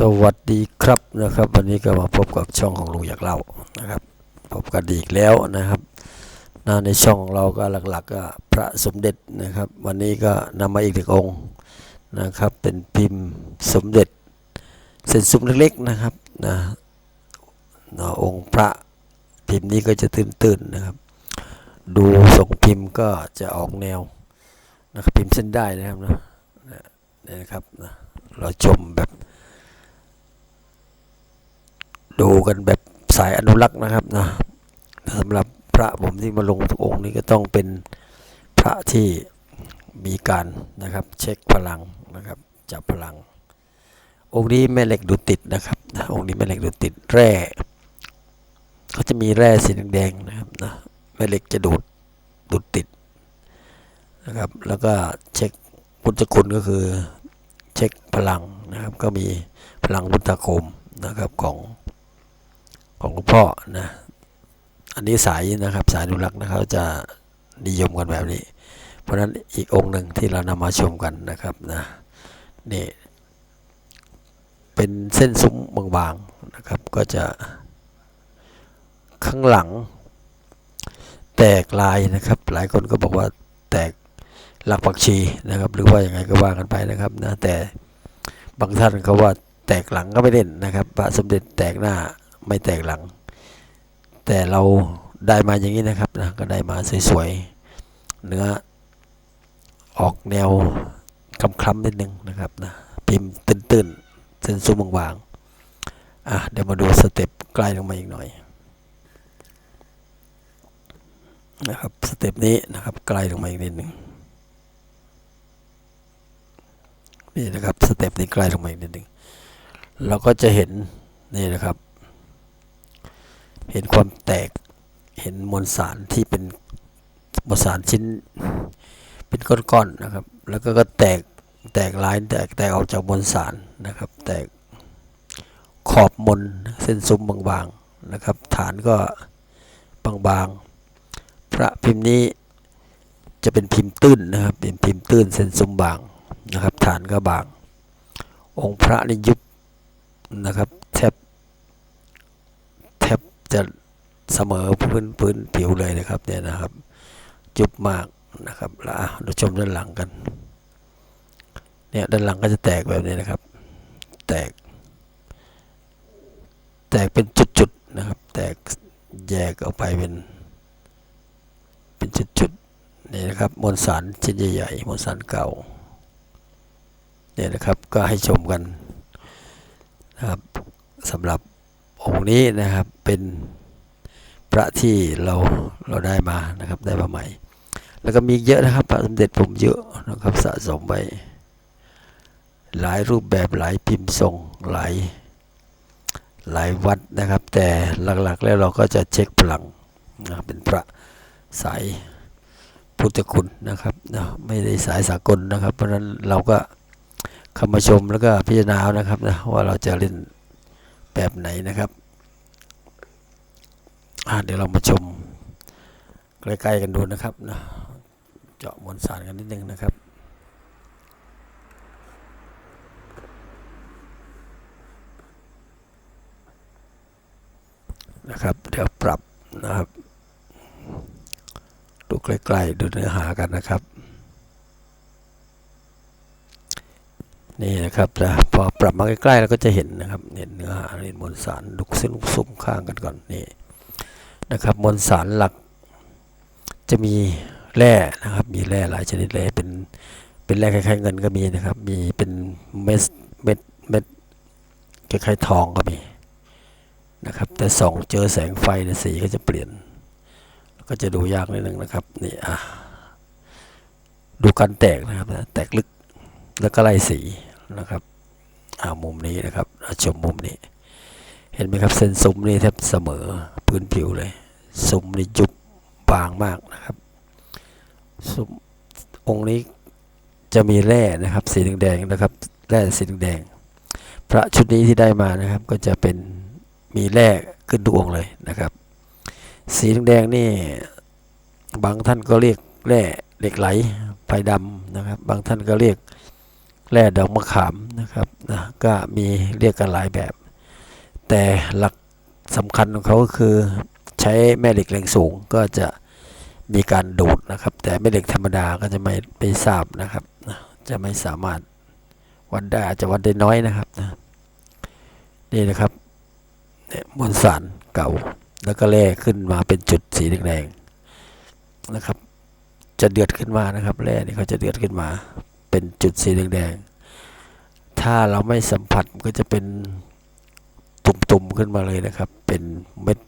สวัสดีครับนะครับ วันนี้ก็มาพบกับช่องของลุงอยากเล่านะครับ พบกันอีกแล้วนะครับนะในช่องเราก็หลักๆก็พระสมเด็จนะครับ วันนี้ก็นำมาอีกหนึ่งองค์นะครับ เป็นพิมพ์สมเด็จเส้นซุ้มเล็กๆนะครับนะนะองค์พระพิมพ์นี้ก็จะตื้นๆนะครับ ดูทรงพิมพ์ก็จะออกแนวนะครับพิมพ์เส้นได้นะครับนะนะนี่นะครับนะเราชมแบบ ดูกันแบบสายอนุรักษ์นะครับนะสำหรับพระผมที่มาลงทุกองค์นี้ก็ต้องเป็นพระที่มีการนะครับเช็คพลังนะครับจับพลัง องค์นี้แม่เหล็กดูติดนะครับนะองค์นี้แม่เหล็กดูติดแร่เขาจะมีแร่สีแดงๆนะครับนะแม่เหล็กจะดูดดูดติดนะครับแล้วก็เช็คพุทธคุณก็คือเช็คพลังนะครับก็มีพลังพุทธคมนะครับของ ของหลวงพ่อนะอันนี้สายนะครับสายนุรักษ์นะครับจะนิยมกันแบบนี้ เพราะฉะนั้นอีกองค์หนึ่งที่เรานำมาชมกันนะครับนะนี่เป็นเส้นซุ้มบางๆนะครับ ก็จะข้างหลัง แตกลายนะครับ หลายคนก็บอกว่าแตกหลักปักชีนะครับ หรือว่าอย่างไงก็ว่ากันไปนะครับนะแต่บางท่านเขาว่าแตกหลังก็ไม่เล่นนะครับพระสมเด็จแตกหน้า ไม่แตกหลัง แต่เราได้มาอย่างนี้นะครับนะก็ได้มาสวยๆเนื้อออกแนวคล้ำๆนิดนึงนะครับนะพิมพ์ตื้นๆเส้นซุ้มบางๆอะเดี๋ยวมาดูสเต็ปใกล้ลงมาอีกหน่อยนะครับสเต็ปนี้นะครับใกล้ลงมาอีกนิดหนึ่งนี่นะครับสเต็ปนี้ใกล้ลงมาอีกนิดหนึ่งเราก็จะเห็นนี่นะครับ เห็นความแตกเห็นมวลสารที่เป็นมวลสารชิ้นเป็นก้อนๆนะครับ แล้วก็ก็แตกแตกลายแตกแตกออกจากมวลสารนะครับ แตกขอบมนเส้นซุ้มบางๆนะครับ ฐานก็บางๆ พระพิมพ์นี้จะเป็นพิมพ์ตื้นนะครับเป็นพิมพ์ตื้นเส้นซุ้มบางนะครับ ฐานก็บาง องค์พระนี่ยุบนะครับแทบแทบ จะเสมอพื้นพื้นผิวเลยนะครับเนี่ยนะครับ จุบมากนะครับแล้วเราชมด้านหลังกัน เนี่ยด้านหลังก็จะแตกแบบนี้นะครับ แตก แตกเป็นจุดๆนะครับ แตกแยกออกไปเป็น เป็นจุดๆนี่นะครับมวลสารชิ้นใหญ่ๆมวลสารเก่าเนี่ยนะครับก็ให้ชมกันนะครับสำหรับ องค์นี้นะครับเป็นพระที่เราเราได้มานะครับได้มาใหม่ แล้วก็มีเยอะนะครับพระสมเด็จผมเยอะนะครับสะสมไปหลายรูปแบบหลายพิมพ์ทรงหลายหลายวัดนะครับ แต่หลักๆแล้วเราก็จะเช็คพลังนะเป็นพระสายพุทธคุณนะครับนะไม่ได้สายสากลนะครับ เพราะฉะนั้นเราก็เข้ามาชมแล้วก็พิจารณาเอานะครับนะว่าเราจะเล่น แบบไหนนะครับเดี๋ยวเรามาชมใกล้ๆกันดูนะครับนะเจาะมวลสารกันนิดนึงนะครับนะครับ เดี๋ยวปรับนะครับ ดูใกล้ๆดูเนื้อหากันนะครับ นะครับนะพอปรับมาใกล้ๆเราก็จะเห็นนะครับเห็นเนื้อหาเห็นมวลสารลุกเส้นลุกสุ่มข้างกันก่อนนี่นะครับมวลสารหลักจะมีแร่นะครับมีแร่หลายชนิดเลยเป็นเป็นแร่คล้ายๆเงินก็มีนะครับ มีเป็นเม็ดเม็ดเม็ดคล้ายๆทองก็มีนะครับแต่ส่องเจอแสงไฟในสีก็จะเปลี่ยน ก็จะดูยากนิดนึงนะครับนี่อะดูการแตกนะครับแตกลึกแล้วก็ไล่สี นะครับอ่ามุมนี้นะครับชมมุมนี้ เห็นไหมครับเส้นซุ้มนี่แทบเสมอพื้นผิวเลยซุ้มนี่ยุบบางมากนะครับซุ้มองค์นี้จะมีแร่นะครับสีแดงๆนะครับแร่สีแดงพระชุดนี้ที่ได้มานะครับ ก็จะเป็นมีแร่ขึ้นทุกองเลยนะครับ สีแดงนี่บางท่านก็เรียกแร่เหล็กไหลไฟดำนะครับ บางท่านก็เรียก แร่ดอกมะขามนะครับนะก็มีเรียกกันหลายแบบ แต่หลักสำคัญของเขาก็คือใช้แม่เหล็กแรงสูงก็จะมีการดูดนะครับ แต่แม่เหล็กธรรมดาก็จะไม่ไม่ทราบนะครับจะไม่สามารถวัดได้อาจจะวัดได้น้อยนะครับนะนี่นะครับเนี่ยมวลสารเก่าแล้วก็แร่ขึ้นมาเป็นจุดสีแดงๆนะครับ จะเดือดขึ้นมานะครับแร่นี่เขาจะเดือดขึ้นมา เป็นจุดสีแดงๆ ถ้าเราไม่สัมผัสก็จะเป็นตุ่มๆขึ้นมาเลยนะครับ เป็นเม็ด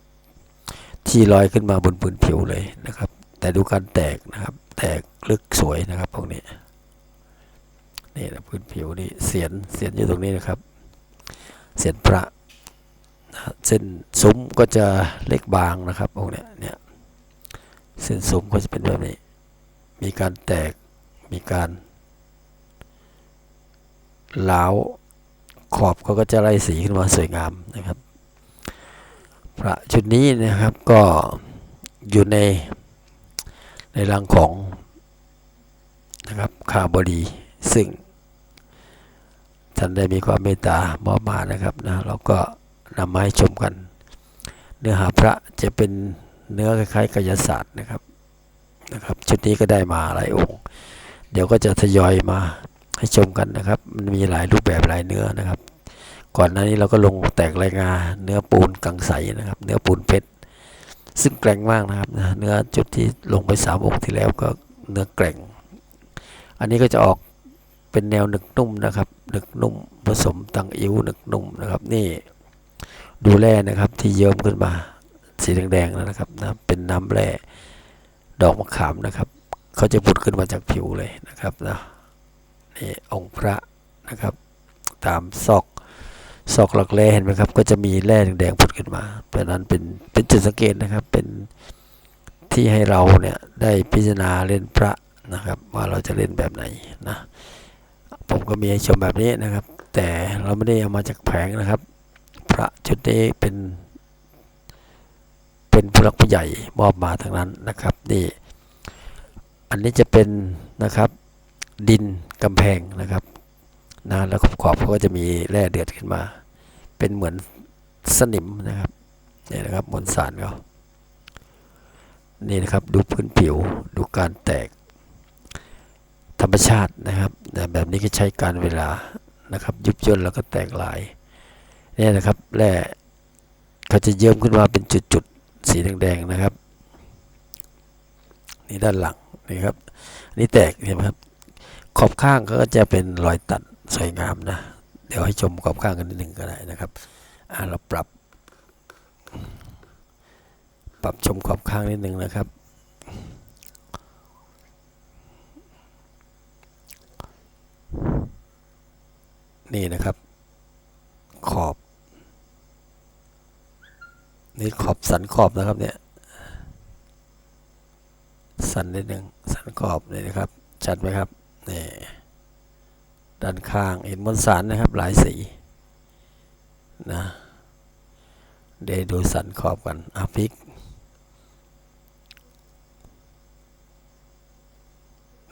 ที่ลอยขึ้นมาบนพื้นผิวเลยนะครับ แต่ดูการแตกนะครับ แตกลึกสวยนะครับพวกนี้นี่นะพื้นผิวนี่เสียนเสียนอยู่ตรงนี้นะครับ เสียนพระนะเส้นซุ้มก็จะเล็กบางนะครับพวกเนี้ยเนี่ยเส้นซุ้มก็จะเป็นแบบนี้ มีการแตกมีการ ล้าวขอบเขาก็จะไล่สีขึ้นมาสวยงามนะครับพระชุดนี้นะครับก็อยู่ในในรังของนะครับคาบดีซึ่งท่านได้มีความเมตตามอบมานะครับนะเราก็นำมาให้ชมกัน เนื้อหาพระจะเป็นเนื้อคล้ายๆกายศาสตร์นะครับนะครับ ชุดนี้ก็ได้มาหลายองค์ เดี๋ยวก็จะทยอยมา ให้ชมกันนะครับ มันมีหลายรูปแบบหลายเนื้อนะครับ ก่อนหน้านี้เราก็ลงแตกรายงานเนื้อปูนกังใสนะครับ เนื้อปูนเพชรซึ่งแกร่งมากนะครับนะเนื้อจุดที่ลงไปสามองค์ที่แล้วก็เนื้อแกร่ง อันนี้ก็จะออกเป็นแนวหนึกนุ่มนะครับหนึกนุ่มผสมตังอิ้วหนึกนุ่มนะครับ นี่ดูแร่นะครับที่เยิ้มขึ้นมาสีแดงๆนะครับนะเป็นน้ำแร่ดอกมะขามนะครับเขาจะผุดขึ้นมาจากผิวเลยนะครับนะ นี่องค์พระนะครับ ตามซอกซอกหลักแร่เห็นไหมครับ ก็จะมีแร่แดงๆผุดขึ้นมา เพราะนั้นเป็นเป็นจุดสังเกตนะครับเป็นที่ให้เราเนี่ยได้พิจารณาเล่นพระนะครับ ว่าเราจะเล่นแบบไหนนะผมก็มีให้ชมแบบนี้นะครับ แต่เราไม่ได้เอามาจากแผงนะครับ พระชุดนี้เป็น เป็นผู้หลักผู้ใหญ่มอบมาทั้งนั้นนะครับนี่อันนี้จะเป็นนะครับ ดินกำแพงนะครับนะแล้วขอบๆเขาก็จะมีแร่เดือดขึ้นมา เป็นเหมือนสนิมนะครับนี่นะครับมวลสารเขานี่นะครับดูพื้นผิวดูการแตก ธรรมชาตินะครับแบบนี้ก็ใช้การเวลานะครับ ยุบย่นแล้วก็แตกลายนี่นะครับแร่เขาจะเยิ้มขึ้นมาเป็นจุดๆสีแดงๆนะครับ นี่ด้านหลังนี่ครับนี่แตกเห็นไหมครับ ขอบข้างก็จะเป็นรอยตัดสวยงามนะ เดี๋ยวให้ชมขอบข้างกันนิดหนึ่งก็ได้นะครับอ่าเราปรับ ปรับชมขอบข้างนิดหนึ่งนะครับนี่นะครับ ขอบ นี่ขอบสันขอบนะครับเนี่ย สันนิดหนึ่งสันขอบนี่นะครับ ชัดไหมครับ นี่ด้านข้างเห็นมวลสารนะครับหลายสีนะเดี๋ยวดูสันขอบกันอะพลิก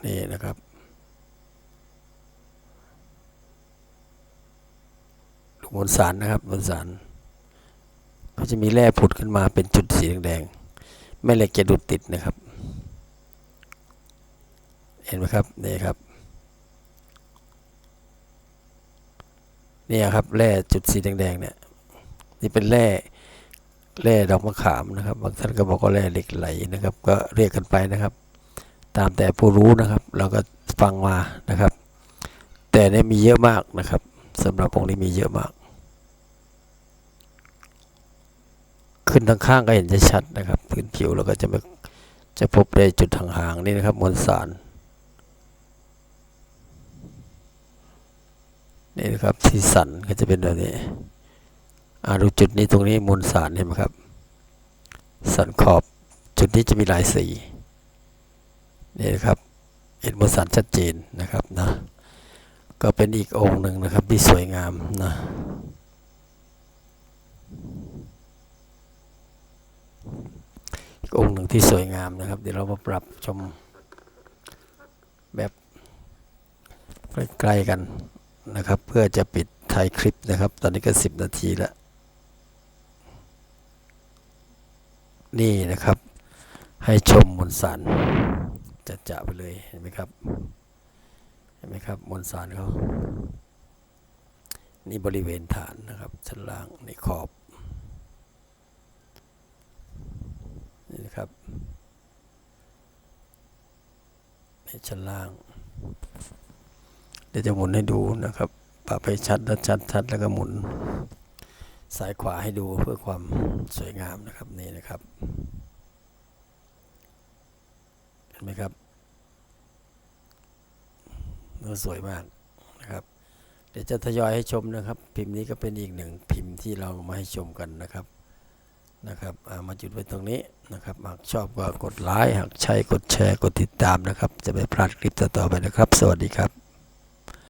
นี่นะครับดูมวลสารนะครับมวลสารก็จะมีแร่ผุดขึ้นมาเป็นจุดสีแดงๆแม่เหล็กจะดูดติดนะครับ เห็นไหมครับนี่ครับ นี่ครับแร่จุดสีแดงๆเนี่ยนี่เป็นแร่แร่ดอกมะขามนะครับบางท่านก็บอกว่าแร่เหล็กไหลนะครับ ก็เรียกกันไปนะครับ ตามแต่ผู้รู้นะครับ เราก็ฟังมานะครับ แต่เนี่ยมีเยอะมากนะครับสำหรับองค์นี้มีเยอะมาก ขึ้นทางข้างก็เห็นจะชัดนะครับ พื้นผิวเราก็จะไม่จะพบได้จุดห่างๆนี่นะครับมวลสาร นี่นะครับสีสันก็จะเป็นแบบนี้อาดูจุดนี้ตรงนี้มวลสารเห็นไหมครับ สันขอบจุดนี้จะมีลายสีนี่นะครับเห็นมวลสารชัดเจนนะครับนะก็เป็นอีกองค์หนึ่งนะครับที่สวยงามนะอีกองค์หนึ่งที่สวยงามนะครับ เดี๋ยวเรามาปรับชมแบบใกล้ๆกัน นะครับ เพื่อจะปิดถ่ายคลิปนะครับ ตอนนี้ก็ 10 นาทีแล้ว นี่นะครับ ให้ชมมวลสารจะจะไปเลยเห็นไหมครับ เห็นไหมครับมวลสารเขานี่บริเวณฐานนะครับชั้นล่างในขอบนี่นะครับในชั้นล่าง ดี๋ยวจะหมุนให้ดูนะครับปรับให้ชัดและชัดชัดแล้วก็หมุนซ้ายขวาให้ดูเพื่อความสวยงามนะครับนี่นะครับเห็นไหมครับเนื้อสวยมากนะครับ เดี๋ยวจะทยอยให้ชมนะครับ พิมพ์นี้ก็เป็นอีกหนึ่งพิมพ์ที่เรามาให้ชมกันนะครับนะครับามาจุดไว้ตรงนี้นะครับหากชอบก็กดไลค์หากใช่กดแชร์กดติดตามนะครับ จะไม่พลาดคลิปต่อๆไปนะครับ สวัสดีครับ